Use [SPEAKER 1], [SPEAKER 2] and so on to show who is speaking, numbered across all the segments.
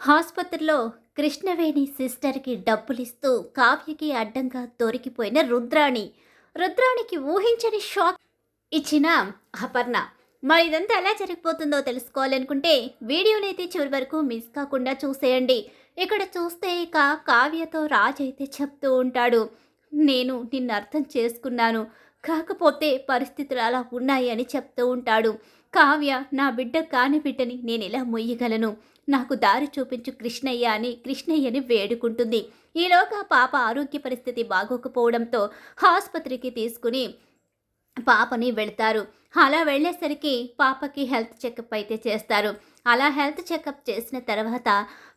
[SPEAKER 1] ఆసుపత్రిలో కృష్ణవేణి సిస్టర్కి డబ్బులిస్తూ కావ్యకి అడ్డంగా దొరికిపోయిన రుద్రాణి. రుద్రాణికి ఊహించని షాక్. ఇచ్చిన అపర్ణ మరి ఇదంతా ఎలా జరిగిపోతుందో తెలుసుకోవాలనుకుంటే వీడియోనైతే చివరి వరకు మిస్ కాకుండా చూసేయండి. ఇక్కడ చూస్తే ఇక కావ్యతో రాజ్ అయితే చెప్తూ ఉంటాడు నేను నిన్ను అర్థం చేసుకున్నాను. కాకపోతే పరిస్థితులు అలా ఉన్నాయి అని చెప్తూ ఉంటాడు. కావ్య నా బిడ్డ కాని బిడ్డని నేను ఎలా మొయ్యగలను? నాకు దారి చూపించు కృష్ణయ్య అని కృష్ణయ్యని వేడుకుంటుంది. ఈలోగా పాప ఆరోగ్య పరిస్థితి బాగోకపోవడంతో ఆసుపత్రికి తీసుకుని పాపని వెళ్తారు. అలా వెళ్ళేసరికి పాపకి హెల్త్ చెకప్ అయితే చేస్తారు. అలా హెల్త్ చెకప్ చేసిన తర్వాత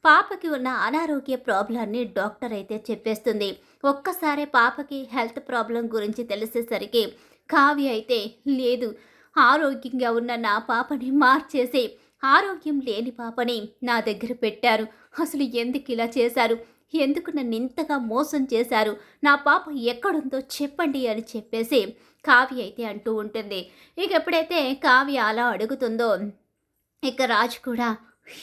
[SPEAKER 1] పాపకి ఉన్న అనారోగ్య ప్రాబ్లాన్ని డాక్టర్ అయితే చెప్పేస్తుంది. ఒక్కసారి పాపకి హెల్త్ ప్రాబ్లం గురించి తెలిసేసరికి కావ్య అయితే లేదు ఆరోగ్యంగా ఉన్న నా పాపని మార్చేసి ఆరోగ్యం లేని పాపని నా దగ్గర పెట్టారు. అసలు ఎందుకు ఇలా చేశారు? ఎందుకు నన్ను ఇంతగా మోసం చేశారు? నా పాప ఎక్కడుందో చెప్పండి అని చెప్పేసి కావ్య అయితే అంటూ ఉంటుంది. ఇక ఎప్పుడైతే కావ్య అలా అడుగుతుందో ఇక రాజు కూడా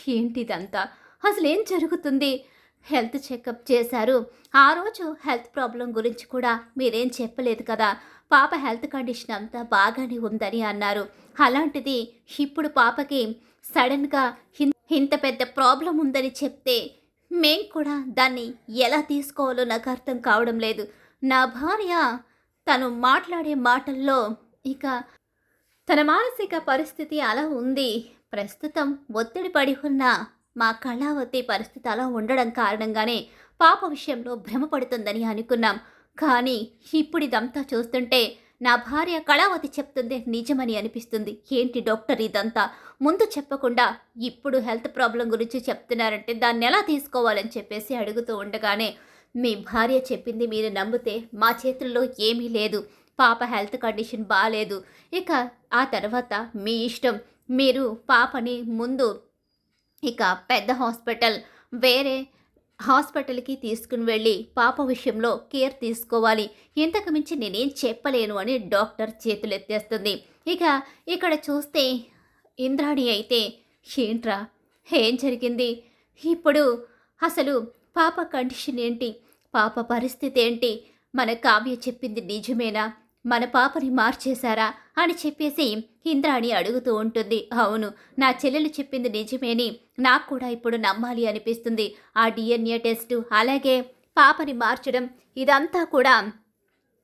[SPEAKER 1] ఏంటిదంతా? అసలు ఏం జరుగుతుంది? హెల్త్ చెకప్ చేశారు. ఆ రోజు హెల్త్ ప్రాబ్లం గురించి కూడా మీరేం చెప్పలేదు కదా? పాప హెల్త్ కండిషన్ అంతా బాగానే ఉందని అన్నారు. అలాంటిది ఇప్పుడు పాపకి సడన్గా ఇంత పెద్ద ప్రాబ్లం ఉందని చెప్తే మేం కూడా దాన్ని ఎలా తీసుకోవాలో నాకు అర్థం కావడం లేదు. నా భార్య తను మాట్లాడే మాటల్లో ఇక తన మానసిక పరిస్థితి అలా ఉంది. ప్రస్తుతం ఒత్తిడి పడి ఉన్న మా కళావతి పరిస్థితి అలా ఉండడం కారణంగానే పాప విషయంలో భ్రమపడుతుందని అనుకున్నాం. కానీ ఇప్పుడు ఇదంతా చూస్తుంటే నా భార్య కళావతి చెప్తుంది నిజమని అనిపిస్తుంది. ఏంటి డాక్టర్ ఇదంతా? ముందు చెప్పకుండా ఇప్పుడు హెల్త్ ప్రాబ్లం గురించి చెప్తున్నారంటే దాన్ని ఎలా తీసుకోవాలని చెప్పేసి అడుగుతూ ఉండగానే మీ భార్య చెప్పింది మీరు నమ్మితే మా చేతుల్లో ఏమీ లేదు. పాప హెల్త్ కండిషన్ బాగాలేదు ఇక ఆ తర్వాత మీ ఇష్టం. మీరు పాపని ముందు ఇక పెద్ద హాస్పిటల్ వేరే హాస్పిటల్కి తీసుకుని వెళ్ళి పాప విషయంలో కేర్ తీసుకోవాలి. ఇంతకు మించి నేనేం చెప్పలేను అని డాక్టర్ చేతులెత్తేస్తుంది. ఇక ఇక్కడ చూస్తే ఇంద్రాణి అయితే ఏంట్రా? ఏం జరిగింది? ఇప్పుడు అసలు పాప కండిషన్ ఏంటి? పాప పరిస్థితి ఏంటి? మన కావ్య చెప్పింది నిజమేనా? మన పాపని మార్చేశారా అని చెప్పేసి ఇంద్రాణి అడుగుతూ ఉంటుంది. అవును నా చెల్లెలు చెప్పింది నిజమేని. నాకు కూడా ఇప్పుడు నమ్మాలి అనిపిస్తుంది. ఆ డిఎన్ఏ టెస్ట్ అలాగే పాపని మార్చడం ఇదంతా కూడా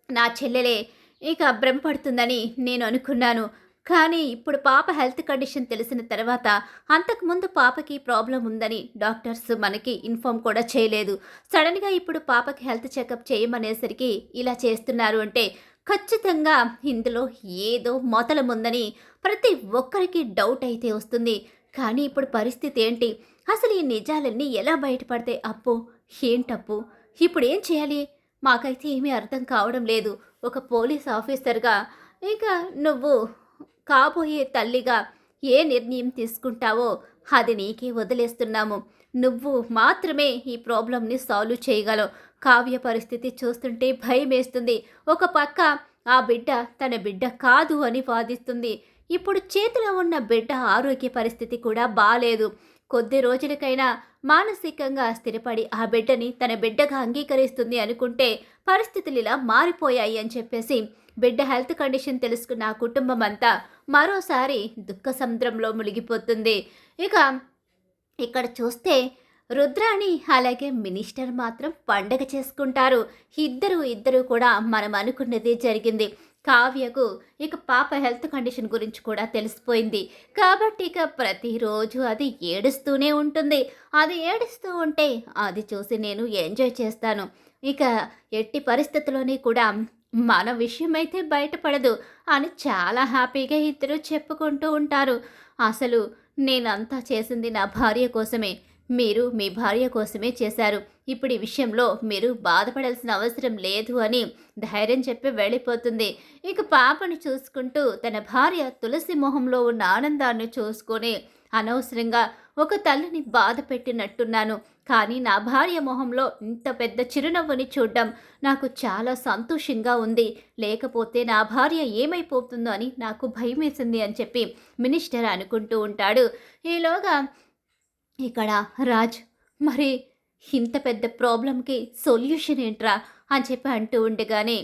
[SPEAKER 1] నా చెల్లెలే. ఇక భ్రమపడుతుందని నేను అనుకున్నాను. కానీ ఇప్పుడు పాప హెల్త్ కండిషన్ తెలిసిన తర్వాత అంతకుముందు పాపకి ప్రాబ్లం ఉందని డాక్టర్స్ మనకి ఇన్ఫామ్ కూడా చేయలేదు. సడన్గా ఇప్పుడు పాపకి హెల్త్ చెకప్ చేయమనేసరికి ఇలా చేస్తున్నారు అంటే ఖచ్చితంగా ఇందులో ఏదో మొదలముందని ప్రతి ఒక్కరికి డౌట్ అయితే వస్తుంది. కానీ ఇప్పుడు పరిస్థితి ఏంటి? అసలు ఈ నిజాలన్నీ ఎలా బయటపడతాయి? అప్పు ఏంటప్పు ఇప్పుడు ఏం చేయాలి? మాకైతే ఏమీ అర్థం కావడం లేదు. ఒక పోలీస్ ఆఫీసర్గా ఇక నువ్వు కాబోయే తల్లిగా ఏ నిర్ణయం తీసుకుంటావో అది నీకే వదిలేస్తున్నాము. నువ్వు మాత్రమే ఈ ప్రాబ్లంని సాల్వ్ చేయగలవు. కావ్య పరిస్థితి చూస్తుంటే భయం వేస్తుంది ఒక పక్క ఆ బిడ్డ తన బిడ్డ కాదు అని వాదిస్తుంది. ఇప్పుడు చేతిలో ఉన్న బిడ్డ ఆరోగ్య పరిస్థితి కూడా బాలేదు. కొద్ది రోజులకైనా మానసికంగా స్థిరపడి ఆ బిడ్డని తన బిడ్డగా అంగీకరిస్తుంది అనుకుంటే పరిస్థితులు ఇలా మారిపోయాయి అని చెప్పేసి బిడ్డ హెల్త్ కండిషన్ తెలుసుకున్న ఆ కుటుంబం అంతా మరోసారి దుఃఖ సముద్రంలో మునిగిపోతుంది. ఇక ఇక్కడ చూస్తే రుద్రాణి అలాగే మినిస్టర్ మాత్రం పండగ చేసుకుంటారు. ఇద్దరు ఇద్దరు కూడా మనం అనుకున్నది జరిగింది. కావ్యకు ఇక పాప హెల్త్ కండిషన్ గురించి కూడా తెలిసిపోయింది. కాబట్టి ఇక ప్రతిరోజు అది ఏడుస్తూనే ఉంటుంది. అది ఏడుస్తూ ఉంటే అది చూసి నేను ఎంజాయ్ చేస్తాను. ఇక ఎట్టి పరిస్థితుల్లోని కూడా మన విషయం అయితే బయటపడదు అని చాలా హ్యాపీగా ఇద్దరు చెప్పుకుంటూ ఉంటారు. అసలు నేనంతా చేసింది నా భార్య కోసమే. మీరు మీ భార్య కోసమే చేశారు. ఇప్పుడు ఈ విషయంలో మీరు బాధపడాల్సిన అవసరం లేదు అని ధైర్యం చెప్పి వెళ్ళిపోతుంది. ఇక పాపని చూసుకుంటూ తన భార్య తులసి మొహంలో ఉన్న ఆనందాన్ని చూసుకొని అనవసరంగా ఒక తల్లిని బాధ పెట్టినట్టున్నాను. కానీ నా భార్య మొహంలో ఇంత పెద్ద చిరునవ్వుని చూడడం నాకు చాలా సంతోషంగా ఉంది. లేకపోతే నా భార్య ఏమైపోతుందో అని నాకు భయం వేసింది అని చెప్పి మినిస్టర్ అనుకుంటూ ఉంటాడు. ఈలోగా ఇక్కడ రాజ్ మరి ఇంత పెద్ద ప్రాబ్లంకి సొల్యూషన్ ఏంట్రా అని చెప్పి అంటూ ఉండగానే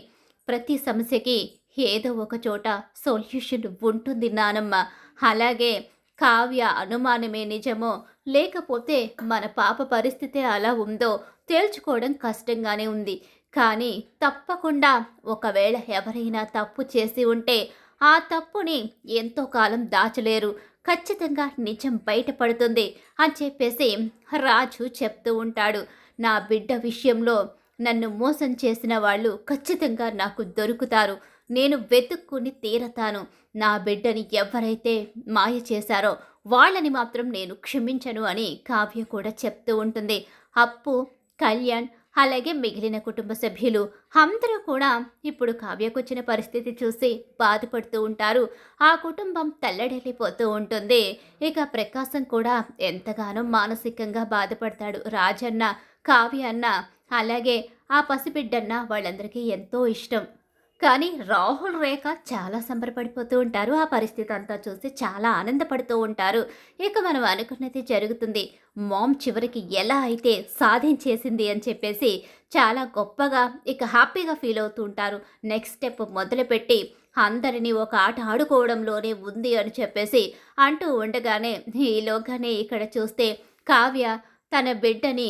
[SPEAKER 1] ప్రతి సమస్యకి ఏదో ఒక చోట సొల్యూషన్ ఉంటుంది నానమ్మ. అలాగే కావ్య అనుమానమే నిజమో లేకపోతే మన పాప పరిస్థితి అలా ఉందో తేల్చుకోవడం కష్టంగానే ఉంది. కానీ తప్పకుండా ఒకవేళ ఎవరైనా తప్పు చేసి ఉంటే ఆ తప్పుని ఎంతో కాలం దాచలేరు. ఖచ్చితంగా నిజం బయటపడుతుంది అని చెప్పేసి రాజు చెప్తూ ఉంటాడు. నా బిడ్డ విషయంలో నన్ను మోసం చేసిన వాళ్ళు ఖచ్చితంగా నాకు దొరుకుతారు. నేను వెతుక్కుని తీరతాను. నా బిడ్డని ఎవరైతే మాయ చేశారో వాళ్ళని మాత్రం నేను క్షమించను అని కావ్య కూడా చెప్తూ ఉంటుంది. అప్పు కళ్యాణ్ అలాగే మిగిలిన కుటుంబ సభ్యులు అందరూ కూడా ఇప్పుడు కావ్యకొచ్చిన పరిస్థితి చూసి బాధపడుతూ ఉంటారు. ఆ కుటుంబం తల్లడిల్లిపోతూ ఉంటుంది. ఇక ప్రకాశం కూడా ఎంతగానో మానసికంగా బాధపడతాడు రాజన్న కావ్య అన్న అలాగే ఆ పసిబిడ్డన్న వాళ్ళందరికీ ఎంతో ఇష్టం. కానీ రాహుల్ రేఖ చాలా సంబరపడిపోతూ ఉంటారు. ఆ పరిస్థితి అంతా చూసి చాలా ఆనందపడుతూ ఉంటారు. ఇక మనం అనుకున్నది జరుగుతుంది. మామ్ చివరికి ఎలా అయితే సాధించేసింది అని చెప్పేసి చాలా గొప్పగా ఇక హ్యాపీగా ఫీల్ అవుతూ ఉంటారు. నెక్స్ట్ స్టెప్ మొదలుపెట్టి అందరినీ ఒక ఆట ఆడుకోవడంలోనే ఉంది అని చెప్పేసి అంటూ ఉండగానే ఈలోగానే ఇక్కడ చూస్తే కావ్య తన బిడ్డని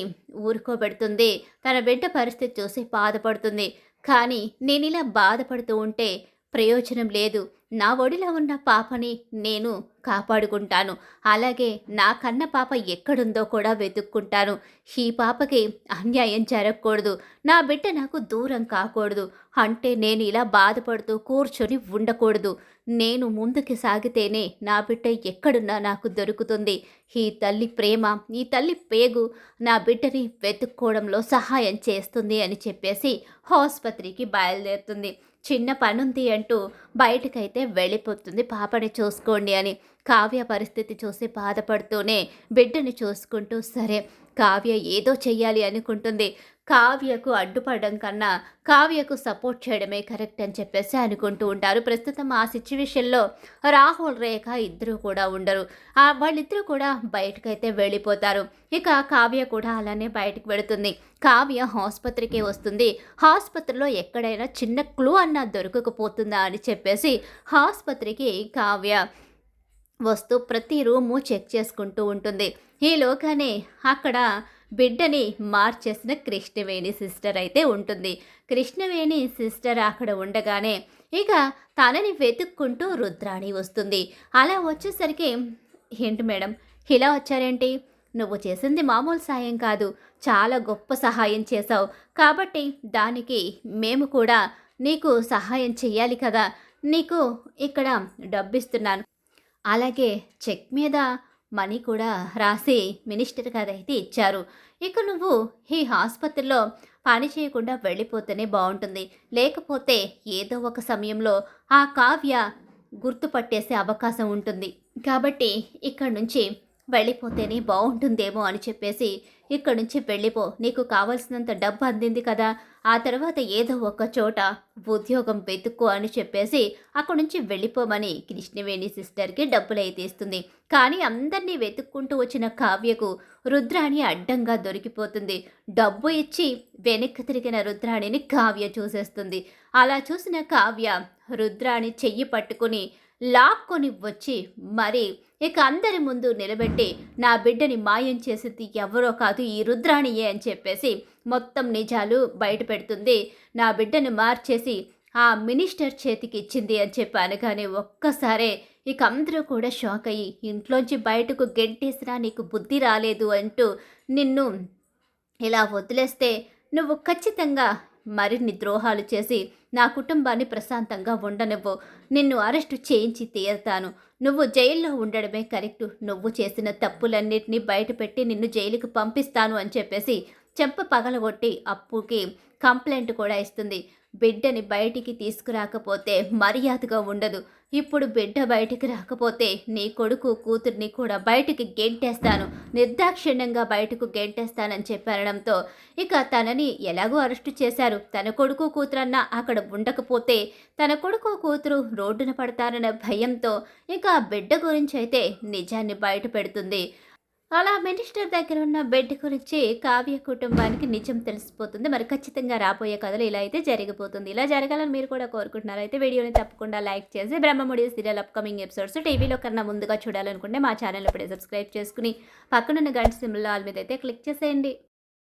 [SPEAKER 1] ఊరుకోబెడుతుంది. తన బిడ్డ పరిస్థితి చూసి బాధపడుతుంది. కానీ నేను ఇలా బాధపడుతూ ఉంటే ప్రయోజనం లేదు. నా ఒడిలో ఉన్న పాపని నేను కాపాడుకుంటాను. అలాగే నా కన్న పాప ఎక్కడుందో కూడా వెతుక్కుంటాను. ఈ పాపకి అన్యాయం జరగకూడదు. నా బిడ్డ నాకు దూరం కాకూడదు. అంటే నేను ఇలా బాధపడుతూ కూర్చొని ఉండకూడదు. నేను ముందుకు సాగితేనే నా బిడ్డ ఎక్కడున్నా నాకు దొరుకుతుంది. ఈ తల్లి ప్రేమ ఈ తల్లి పేగు నా బిడ్డని వెతుక్కోవడంలో సహాయం చేస్తుంది అని చెప్పేసి ఆసుపత్రికి బయలుదేరుతుంది. చిన్న పనుంది అంటూ బయటకైతే వెళ్ళిపోతుంది. పాపని చూసుకోండి అని కావ్య పరిస్థితి చూసి బాధపడుతూనే బిడ్డని చూసుకుంటూ సరే కావ్య ఏదో చెయ్యాలి అనుకుంటుంది. కావ్యకు అడ్డుపడడం కన్నా కావ్యకు సపోర్ట్ చేయడమే కరెక్ట్ అని చెప్పేసి అనుకుంటూ ఉంటారు. ప్రస్తుతం ఆ సిచ్యువేషన్లో రాహుల్ రేఖ ఇద్దరు కూడా ఉండరు. వాళ్ళిద్దరూ కూడా బయటకైతే వెళ్ళిపోతారు. ఇక కావ్య కూడా అలానే బయటకు వెళుతుంది. కావ్య ఆసుపత్రికి వస్తుంది. ఆసుపత్రిలో ఎక్కడైనా చిన్న క్లూ అన్నా దొరకకపోతుందా అని చెప్పేసి ఆసుపత్రికి కావ్య వస్తూ ప్రతి రూము చెక్ చేసుకుంటూ ఉంటుంది. ఈలోగానే అక్కడ బిడ్డని మార్చేసిన కృష్ణవేణి సిస్టర్ అయితే ఉంటుంది. కృష్ణవేణి సిస్టర్ అక్కడ ఉండగానే ఇక తనని వెతుక్కుంటూ రుద్రాణి వస్తుంది. అలా వచ్చేసరికి ఏంటి మేడం ఇలా వచ్చారేంటి? నువ్వు చేసింది మామూలు సాయం కాదు. చాలా గొప్ప సహాయం చేశావు. కాబట్టి దానికి మేము కూడా నీకు సహాయం చెయ్యాలి కదా. నీకు ఇక్కడ డబ్బిస్తున్నాను. అలాగే చెక్ మీద మనీ కూడా రాసి మినిస్టర్ గారైతే ఇచ్చారు. ఇక నువ్వు ఈ ఆసుపత్రిలో పని చేయకుండా వెళ్ళిపోతేనే బాగుంటుంది. లేకపోతే ఏదో ఒక సమయంలో ఆ కావ్య గుర్తుపట్టేసే అవకాశం ఉంటుంది. కాబట్టి ఇక్కడ నుంచి వెళ్ళిపోతేనే బాగుంటుందేమో అని చెప్పేసి ఇక్కడి నుంచి వెళ్ళిపో నీకు కావలసినంత డబ్బు అందింది కదా. ఆ తర్వాత ఏదో ఒక చోట ఉద్యోగం వెతుక్కో అని చెప్పేసి అక్కడి నుంచి వెళ్ళిపోమని కృష్ణవేణి సిస్టర్కి డబ్బులైతే ఇస్తుంది కానీ అందరినీ వెతుక్కుంటూ వచ్చిన కావ్యకు రుద్రాణి అడ్డంగా దొరికిపోతుంది. డబ్బు ఇచ్చి వెనక్కి తిరిగిన రుద్రాణిని కావ్య చూసేస్తుంది. అలా చూసిన కావ్య రుద్రాణి చెయ్యి పట్టుకుని లాక్కొని వచ్చి మరి ఇక అందరి ముందు నిలబెట్టి నా బిడ్డని మాయం చేసింది ఎవరో కాదు ఈ రుద్రాణియే అని చెప్పేసి మొత్తం నిజాలు బయట పెడుతుంది. నా బిడ్డను మార్చేసి ఆ మినిస్టర్ చేతికి ఇచ్చింది అని చెప్పి అనగానే ఒక్కసారే ఇక అందరూ కూడా షాక్ అయ్యి ఇంట్లోంచి బయటకు గెంటేసినా నీకు బుద్ధి రాలేదు అంటూ నిన్ను ఇలా వదిలేస్తే నువ్వు ఖచ్చితంగా మరిన్ని ద్రోహాలు చేసి నా కుటుంబాన్ని ప్రశాంతంగా ఉండనివ్వు. నిన్ను అరెస్టు చేయించి తీరుతాను. నువ్వు జైల్లో ఉండడమే కరెక్టు. నువ్వు చేసిన తప్పులన్నిటినీ బయటపెట్టి నిన్ను జైలుకి పంపిస్తాను అని చెప్పేసి చెంప పగలగొట్టి అప్పుకి కంప్లైంట్ కూడా ఇస్తుంది. బిడ్డని బయటికి తీసుకురాకపోతే మర్యాదగా ఉండదు. ఇప్పుడు బిడ్డ బయటికి రాకపోతే నీ కొడుకు కూతుర్ని కూడా బయటికి గెంటేస్తాను. నిర్దాక్షిణ్యంగా బయటకు గెంటేస్తానని చెప్పనడంతో ఇక తనని ఎలాగో అరెస్టు చేశారు. తన కొడుకు కూతురన్నా అక్కడ ఉండకపోతే తన కొడుకు కూతురు రోడ్డున పడతారనే భయంతో ఇక బిడ్డ గురించి అయితే నిజాన్ని బయట పెడుతుంది. అలా మినిస్టర్ దగ్గర ఉన్న బెడ్ గురించి కావ్య కుటుంబానికి నిజం తెలిసిపోతుంది. మరి ఖచ్చితంగా రాబోయే కథలు ఇలా అయితే జరిగిపోతుంది. ఇలా జరగాలని మీరు కూడా కోరుకుంటున్నారు. అయితే వీడియోని తప్పకుండా లైక్ చేసి బ్రహ్మముడి సీరియల్ అప్కమింగ్ ఎపిసోడ్స్ టీవీలో కన్నా ముందుగా చూడాలనుకుంటే మా ఛానల్ ఇప్పుడే సబ్స్క్రైబ్ చేసుకుని పక్కనున్న గంట సింబల్ ఆల్ మీద అయితే క్లిక్ చేసేయండి.